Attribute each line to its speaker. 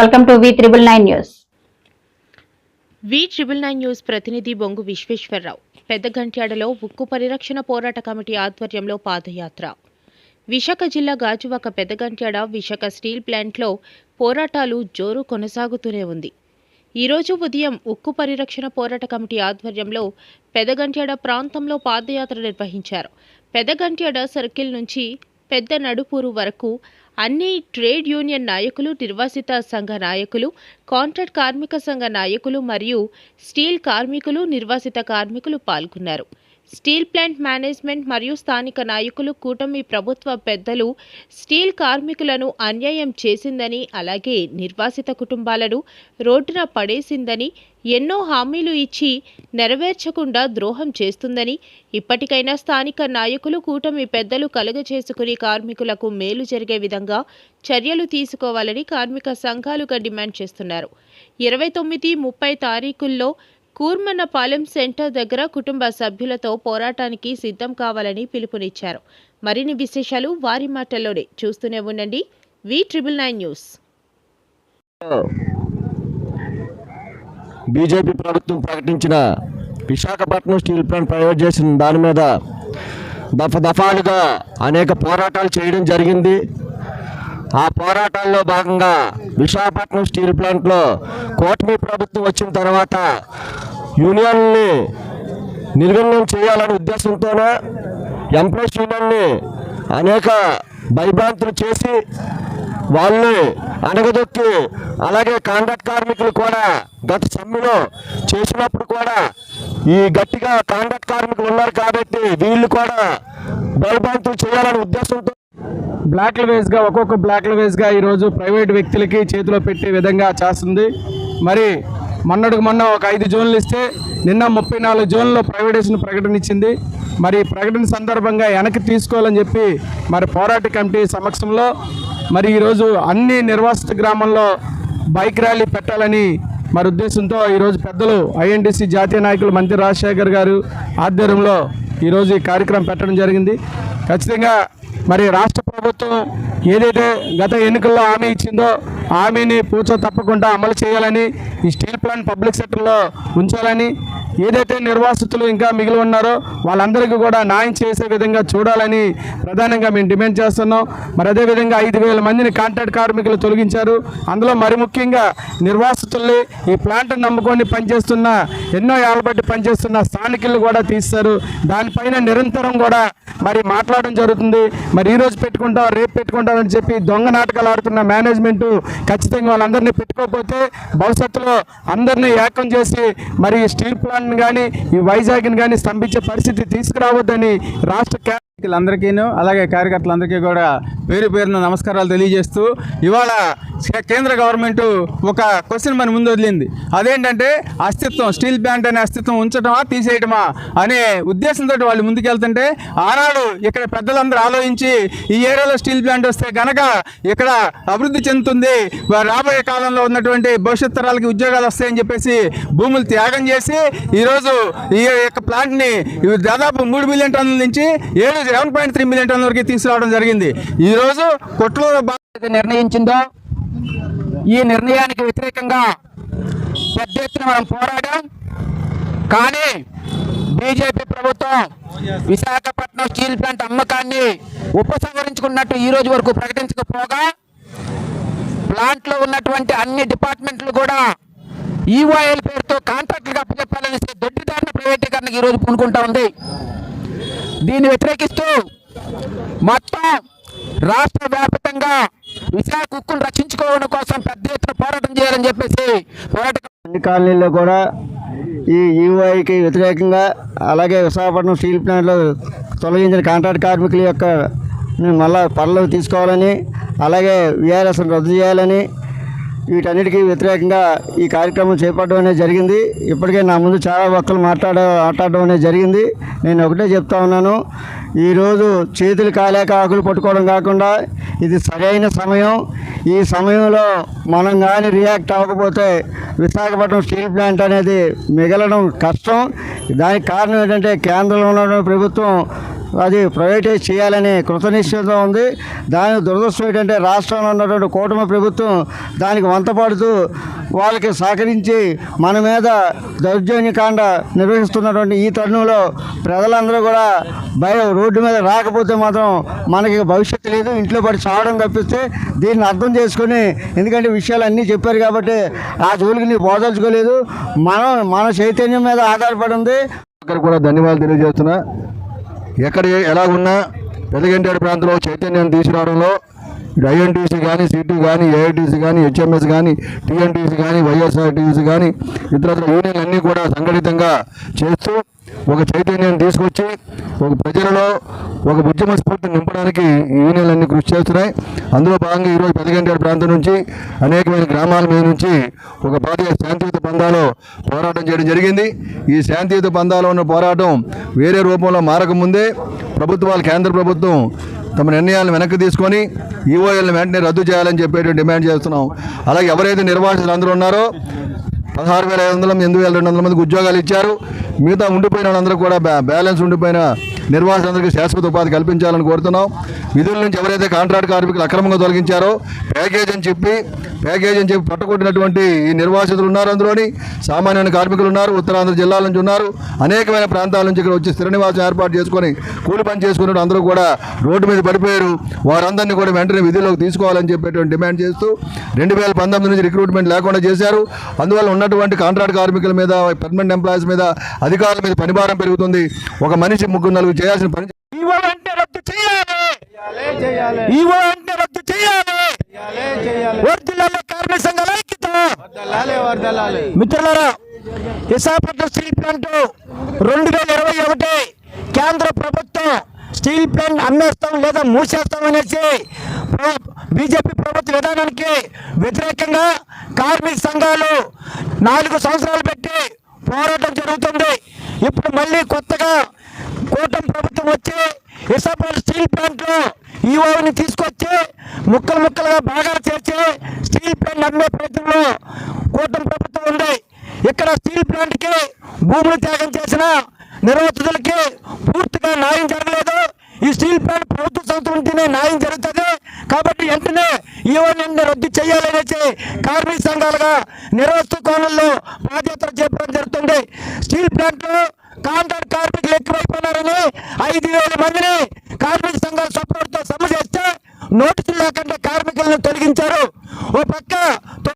Speaker 1: Welcome to V triple nine news
Speaker 2: V triple nine news ప్రతినిధి బొంగు విశ్వేశ్వరరావు. పెద్ద గంట్యాడలో ఉక్కు పరిరక్షణ పోరాట కమిటీ ఆధ్వర్యంలో పాదయాత్ర. విశాఖ జిల్లా గాజువాక పెద్దగంట్యాడ విశాఖ స్టీల్ ప్లాంట్లో పోరాటాలు జోరు కొనసాగుతూనే ఉంది. ఈరోజు ఉదయం ఉక్కు పరిరక్షణ పోరాట కమిటీ ఆధ్వర్యంలో పెదగంట్యాడ ప్రాంతంలో పాదయాత్ర నిర్వహించారు. పెదగంట్యాడ సర్కిల్ నుంచి పెద్ద నడుపూరు వరకు అన్ని ట్రేడ్ యూనియన్ నాయకులు నిర్వాసిత సంఘ నాయకులు కాంట్రాక్ట్ కార్మిక సంఘ నాయకులు మరియు స్టీల్ కార్మికులు నిర్వాసిత కార్మికులు పాల్గొన్నారు. స్టీల్ ప్లాంట్ మేనేజ్మెంట్ మరియు స్థానిక నాయకులు కూటమి ప్రభుత్వ పెద్దలు స్టీల్ కార్మికులను అన్యాయం చేసిందని అలాగే నిర్వాసిత కుటుంబాలను రోడ్డున పడేసిందని ఎన్నో హామీలు ఇచ్చి నెరవేర్చకుండా ద్రోహం చేస్తుందని ఇప్పటికైనా స్థానిక నాయకులు కూటమి పెద్దలు కలుగచేసుకుని కార్మికులకు మేలు జరిగే విధంగా చర్యలు తీసుకోవాలని కార్మిక సంఘాలుగా డిమాండ్ చేస్తున్నారు. ఇరవై తొమ్మిది ముప్పై తారీఖుల్లో కూర్మన్నపాలెం సెంటర్ దగ్గర కుటుంబ సభ్యులతో పోరాటానికి సిద్ధం కావాలని పిలుపునిచ్చారు. మరిన్ని విశేషాలు వారి మాటల్లోనే చూస్తూనే ఉండండి. V triple nine news.
Speaker 3: BJP ప్రభుత్వం ప్రకటించిన విశాఖపట్నం స్టీల్ ప్లాంట్ ప్రైవేట్ చేసిన దాని మీద దఫ దఫాలుగా అనేక పోరాటాలు చేయడం జరిగింది. ఆ పోరాటాల్లో భాగంగా విశాఖపట్నం స్టీల్ ప్లాంట్లో కూటమి ప్రభుత్వం వచ్చిన తర్వాత యూనియన్ని నిర్గమనం చేయాలనే ఉద్దేశంతోనే ఎంప్లాయీస్ యూనియన్ని అనేక భయభ్రాంతులు చేసి వాళ్ళని అణగదొక్కి అలాగే కాంట్రాక్ట్ కార్మికులు కూడా గత సమ్మెలో చేసినప్పుడు కూడా ఈ గట్టిగా కాంట్రాక్ట్ కార్మికులు ఉన్నారు కాబట్టి వీళ్ళు కూడా బలబంతులు చేయాలనే ఉద్దేశంతో
Speaker 4: బ్లాక్ల వేస్గా ఒక్కొక్క బ్లాక్ల వేస్గా ఈరోజు ప్రైవేట్ వ్యక్తులకి చేతిలో పెట్టే విధంగా చేస్తుంది. మరి మొన్నటికి మొన్న ఒక ఐదు జోన్లు ఇస్తే నిన్న ముప్పై నాలుగు జోన్లో ప్రైవేటేషన్ ప్రకటన ఇచ్చింది. మరి ప్రకటన సందర్భంగా వెనక్కి తీసుకోవాలని చెప్పి మరి పోరాట కమిటీ సమక్షంలో మరి ఈరోజు అన్ని నిర్వాసిత గ్రామంలో బైక్ ర్యాలీ పెట్టాలని మరి ఉద్దేశంతో ఈరోజు పెద్దలు ఐఎన్టీసీ జాతీయ నాయకులు మంత్రి రాజశేఖర్ గారు ఆధ్వర్యంలో ఈరోజు ఈ కార్యక్రమం పెట్టడం జరిగింది. ఖచ్చితంగా మరి రాష్ట్ర ప్రభుత్వం ఏదైతే గత ఎన్నికల్లో హామీ ఇచ్చిందో హామీని పూచో తప్పకుండా అమలు చేయాలని ఈ స్టీల్ ప్లాంట్ పబ్లిక్ సెక్టర్లో ఉంచాలని ఏదైతే నిర్వాసితులు ఇంకా మిగిలి ఉన్నారో వాళ్ళందరికీ కూడా న్యాయం చేసే విధంగా చూడాలని ప్రధానంగా మేము డిమాండ్ చేస్తున్నాం. మరి అదేవిధంగా ఐదు వేల మందిని కాంట్రాక్ట్ కార్మికులు తొలగించారు. అందులో మరి ముఖ్యంగా నిర్వాసితుల్ని ఈ ప్లాంట్ నమ్ముకొని పనిచేస్తున్న ఎన్నో ఏళ్ళబట్టి పనిచేస్తున్న స్థానికులు కూడా తీస్తారు దానిపైన నిరంతరం కూడా మరి మాట్లాడడం జరుగుతుంది. మరి ఈరోజు పెట్టుకుంటాం రేపు పెట్టుకుంటామని చెప్పి దొంగ నాటకాలు ఆడుతున్న మేనేజ్మెంట్ ఖచ్చితంగా వాళ్ళందరినీ పెట్టుకోకపోతే భవిష్యత్తులో అందరినీ ఏకం చేసి మరి ఈ స్టీల్ తెలంగాణను కానీ ఈ వైజాగ్ని కానీ స్తంభించే పరిస్థితి తీసుకురావద్దని రాష్ట్ర అందరికీను అలాగే కార్యకర్తలందరికీ కూడా పేరు పేరున నమస్కారాలు తెలియజేస్తూ ఇవాళ కేంద్ర గవర్నమెంట్ ఒక క్వశ్చన్ మన ముందు వదిలింది. అదేంటంటే అస్తిత్వం స్టీల్ ప్లాంట్ అనే అస్తిత్వం ఉంచటమా తీసేయటమా అనే ఉద్దేశంతో వాళ్ళు ముందుకెళ్తుంటే ఆనాడు ఇక్కడ పెద్దలందరూ ఆలోచించి ఈ ఏరియాలో స్టీల్ ప్లాంట్ వస్తే గనక ఇక్కడ అభివృద్ధి చెందుతుంది రాబోయే కాలంలో ఉన్నటువంటి భవిష్యత్ తరాలకి ఉద్యోగాలు వస్తాయని చెప్పేసి భూములు త్యాగం చేసి ఈరోజు ఈ యొక్క ప్లాంట్ని దాదాపు మూడు మిలియన్ టన్నుల నుంచి ఏడు సెవెన్ పాయింట్ త్రీ మిలియన్ టన్నుల వరకు తీసుకురావడం జరిగింది. ఈరోజు కొట్లూరు
Speaker 5: నిర్ణయించిందో ఈ నిర్ణయానికి వ్యతిరేకంగా పెద్ద ఎత్తున మనం పోరాడాం. కానీ బీజేపీ ప్రభుత్వం విశాఖపట్నం స్టీల్ ప్లాంట్ అమ్మకాన్ని ఉపసంహరించుకున్నట్టు ఈ రోజు వరకు ప్రకటించకపోగా ప్లాంట్లో ఉన్నటువంటి అన్ని డిపార్ట్మెంట్లు కూడా ఈఓఐఎల్ పేరుతో కాంట్రాక్టులుగా అప్పచెప్పాలని దొడ్డిదారిన ప్రైవేటీకరణకు ఈరోజు పూనుకుంటా ఉంది. దీన్ని వ్యతిరేకిస్తూ మొత్తం రాష్ట్ర వ్యాప్తంగా విశాఖ కుక్కును రక్షించుకోవడం కోసం పెద్ద ఎత్తున పోరాటం చేయాలని చెప్పేసి పోరాటం
Speaker 3: అన్ని కాలనీల్లో కూడా ఈ యూఐకి వ్యతిరేకంగా అలాగే విశాఖపట్నం స్టీల్ ప్లాంట్లో తొలగించిన కాంట్రాక్ట్ కార్మికుల యొక్క మళ్ళా పనులకు తీసుకోవాలని అలాగే విఆర్ఎస్ను రద్దు చేయాలని వీటన్నిటికీ వ్యతిరేకంగా ఈ కార్యక్రమం చేపట్టడం అనేది జరిగింది. ఇప్పటికే నా ముందు చాలా ఒక్కరు మాట్లాడ మాట్లాడడం అనేది జరిగింది. నేను ఒకటే చెప్తా ఉన్నాను. ఈరోజు చేతులు కాలేక ఆకులు పట్టుకోవడం కాకుండా ఇది సరైన సమయం. ఈ సమయంలో మనం కానీ రియాక్ట్ అవ్వకపోతే విశాఖపట్నం స్టీల్ ప్లాంట్ అనేది మిగలడం కష్టం. దానికి కారణం ఏంటంటే కేంద్రంలో ఉన్న ప్రభుత్వం అది ప్రైవేటైజ్ చేయాలని కృతనిశ్చయంతో ఉంది. దాని దురదృష్టం ఏంటంటే రాష్ట్రంలో ఉన్నటువంటి కూటమి ప్రభుత్వం దానికి వంతపడుతూ వాళ్ళకి సహకరించి మన మీద దౌర్జన్యకాండ నిర్వహిస్తున్నటువంటి ఈ తరుణంలో ప్రజలందరూ కూడా భయం రోడ్డు మీద రాకపోతే మాత్రం మనకి భవిష్యత్తు లేదు. ఇంట్లో పడి చావడం తప్పిస్తే దీన్ని అర్థం చేసుకొని ఎందుకంటే విషయాలు అన్నీ చెప్పారు కాబట్టి ఆ జోలికి నీ బోదలుచుకోలేదు మనం మన చైతన్యం మీద ఆధారపడి ఉంది.
Speaker 1: అక్కడ కూడా ధన్యవాదాలు తెలియజేస్తున్నా. ఎక్కడ ఎలా ఉన్నా పెదగంటాడు ప్రాంతంలో చైతన్యాన్ని తీసుకురావడంలో ఐఎన్టీసీ కానీ సిటీ కానీ ఏఐటీసీ కానీ హెచ్ఎంఎస్ కానీ టీఎన్టీసీ కానీ వైఎస్ఆర్టీసీ కానీ ఇతర యూనియన్లు అన్నీ కూడా సంఘటితంగా చేస్తూ ఒక చైతన్యాన్ని తీసుకొచ్చి ఒక ప్రజలలో ఒక ఉద్యమ స్ఫూర్తిని నింపడానికి ఈ కృషి చేస్తున్నాయి. అందులో భాగంగా ఈరోజు పెదగంటాడు ప్రాంతం నుంచి అనేకమైన గ్రామాల మీద నుంచి ఒక భారీ శాంతియుత బంధాలో పోరాటం చేయడం జరిగింది. ఈ శాంతియుత పందాలో ఉన్న పోరాటం వేరే రూపంలో మారకముందే ప్రభుత్వాలు కేంద్ర ప్రభుత్వం తమ నిర్ణయాలను వెనక్కి తీసుకొని ఈఓఎల్ని వెంటనే రద్దు చేయాలని చెప్పేటువంటి డిమాండ్ చేస్తున్నాం. అలాగే ఎవరైతే నిర్వాసితులు అందరూ ఉన్నారో పదహారు వేల ఐదు వందల ఎనిమిది వేల రెండు వందల మందికి ఉద్యోగాలు ఇచ్చారు. మిగతా ఉండిపోయిన వాళ్ళందరూ కూడా బ్యా- బ్యాలెన్స్ ఉండిపోయిన నిర్వాసితులందరికీ శాశ్వత ఉపాధి కల్పించాలని కోరుతున్నాం. విధుల నుంచి ఎవరైతే కాంట్రాక్ట్ కార్మికులు అక్రమంగా తొలగించారో ప్యాకేజ్ అని చెప్పి ప్యాకేజ్ అని చెప్పి పట్టుకొట్టినటువంటి ఈ నిర్వాసితులు ఉన్నారు అందులోని. సామాన్యమైన కార్మికులు ఉన్నారు ఉత్తరాంధ్ర జిల్లాల నుంచి ఉన్నారు. అనేకమైన ప్రాంతాల నుంచి ఇక్కడ వచ్చి స్థిర నివాసం ఏర్పాటు చేసుకొని కూలి పని చేసుకున్నట్టు అందరూ కూడా రోడ్డు మీద పడిపోయారు. వారందరినీ కూడా వెంటనే విధుల్లోకి తీసుకోవాలని చెప్పేటువంటి డిమాండ్ చేస్తూ రెండు వేల పంతొమ్మిది నుంచి రిక్రూట్మెంట్ లేకుండా చేశారు. అందువల్ల ఉన్నటువంటి కాంట్రాక్ట్ కార్మికుల మీద పర్మనెంట్ ఎంప్లాయీస్ మీద అధికారుల మీద పనిభారం పెరుగుతుంది. ఒక మనిషి ముగ్గురు నలుగురు చేయాల్సిన పని
Speaker 5: ఈవో అంటే రద్దు చేయాలి. ఈవో అంటే రద్దు చేయాలి. వర్ధిల్లాలి కార్మిక సంఘాల ఐక్యత. మిత్రులారా విశాఖపట్నం స్టీల్ ప్లాంట్ రెండు వేల ఇరవై ఒకటి కేంద్ర ప్రభుత్వం స్టీల్ ప్లాంట్ అమ్మేస్తాం లేదా మూసేస్తాం అనేసి బీజేపీ ప్రభుత్వ విధానానికి వ్యతిరేకంగా కార్మిక సంఘాలు నాలుగు సంవత్సరాలు పెట్టి పోరాటం జరుగుతుంది. ఇప్పుడు మళ్ళీ కొత్తగా కూటమి ప్రభుత్వం వచ్చి విశాఖపట్నం స్టీల్ ప్లాంట్లో ఈఓని తీసుకొచ్చి ముక్కలు ముక్కలుగా బాగా చేర్చి స్టీల్ ప్లాంట్ అమ్మే ప్రయత్నంలో కూటమి ప్రభుత్వం ఉంది. ఇక్కడ స్టీల్ ప్లాంట్కి భూములు త్యాగం చేసిన నిర్వాసితులకి పూర్తిగా న్యాయం జరగలేదు. ఈ స్టీల్ ప్లాంట్ ప్రభుత్వ సంస్థ ఉంటేనే న్యాయం జరుగుతుంది. కాబట్టి వెంటనే ఈవోని రద్దు చేయాలనేసి కార్మిక సంఘాలుగా నిర్వహిస్తూ కోణంలో పాదయాత్ర చేపడం జరుగుతుంది. స్టీల్ ప్లాంట్లో కాంట్రాక్ట్ కార్మికులు ఎక్కువైపోయినారని ఐదు వేల మందిని కార్మిక సంఘాల సపోర్ట్తో సమ్మె చేస్తే నోటీసులు లేకుండా కార్మికులను తొలగించారు. ఓ పక్క